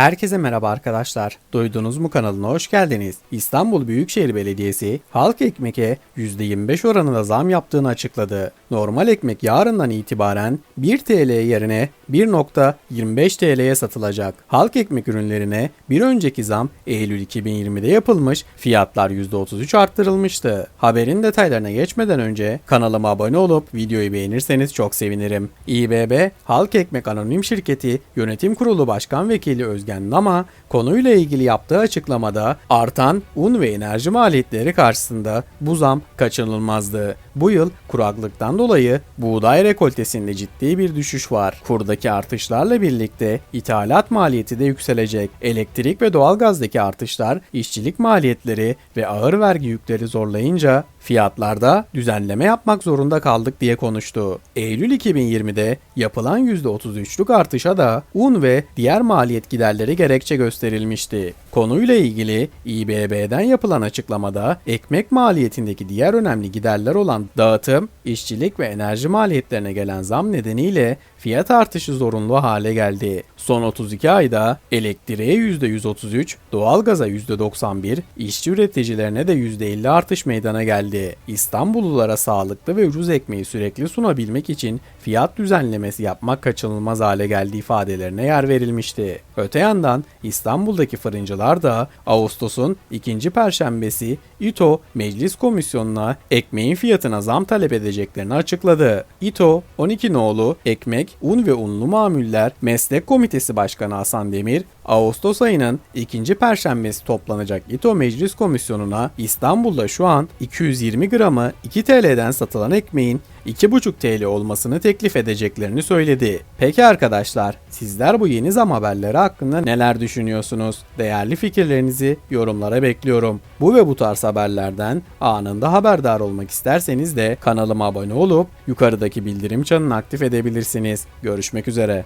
Herkese merhaba arkadaşlar. Duydunuz mu kanalına hoş geldiniz. İstanbul Büyükşehir Belediyesi halk ekmeğe %25 oranında zam yaptığını açıkladı. Normal ekmek yarından itibaren 1 TL yerine 1.25 TL'ye satılacak. Halk ekmek ürünlerine bir önceki zam Eylül 2020'de yapılmış, fiyatlar %33 arttırılmıştı. Haberin detaylarına geçmeden önce kanalıma abone olup videoyu beğenirseniz çok sevinirim. İBB Halk Ekmek Anonim Şirketi Yönetim Kurulu Başkan Vekili Özgen Nama konuyla ilgili yaptığı açıklamada artan un ve enerji maliyetleri karşısında bu zam kaçınılmazdı. Bu yıl kuraklıktan dolayı buğday rekoltesinde ciddi bir düşüş var. Kurdaki artışlarla birlikte ithalat maliyeti de yükselecek. Elektrik ve doğalgazdaki artışlar işçilik maliyetleri ve ağır vergi yükleri zorlayınca fiyatlarda düzenleme yapmak zorunda kaldık diye konuştu. Eylül 2020'de yapılan %33'lük artışa da un ve diğer maliyet giderleri gerekçe gösterilmişti. Konuyla ilgili İBB'den yapılan açıklamada ekmek maliyetindeki diğer önemli giderler olan dağıtım, işçilik ve enerji maliyetlerine gelen zam nedeniyle fiyat artışı zorunlu hale geldi. Son 32 ayda elektriğe %133, doğalgaza %91, işçi üreticilerine de %50 artış meydana geldi. İstanbullulara sağlıklı ve ucuz ekmeği sürekli sunabilmek için fiyat düzenlemesi yapmak kaçınılmaz hale geldi ifadelerine yer verilmişti. Öte yandan İstanbul'daki fırıncılar da Ağustos'un ikinci perşembesi İTO Meclis Komisyonu'na ekmeğin fiyatına zam talep edeceklerini açıkladı. İTO 12 nolu Ekmek, Un ve Unlu Mamuller Meslek Komitesi Başkanı Hasan Demir, Ağustos ayının ikinci perşembesi toplanacak İTO Meclis Komisyonu'na İstanbul'da şu an 220 gramı 2 TL'den satılan ekmeğin 2,5 TL olmasını teklif edeceklerini söyledi. Peki arkadaşlar, sizler bu yeni zam haberleri hakkında neler düşünüyorsunuz? Değerli fikirlerinizi yorumlara bekliyorum. Bu ve bu tarz haberlerden anında haberdar olmak isterseniz de kanalıma abone olup yukarıdaki bildirim çanını aktif edebilirsiniz. Görüşmek üzere.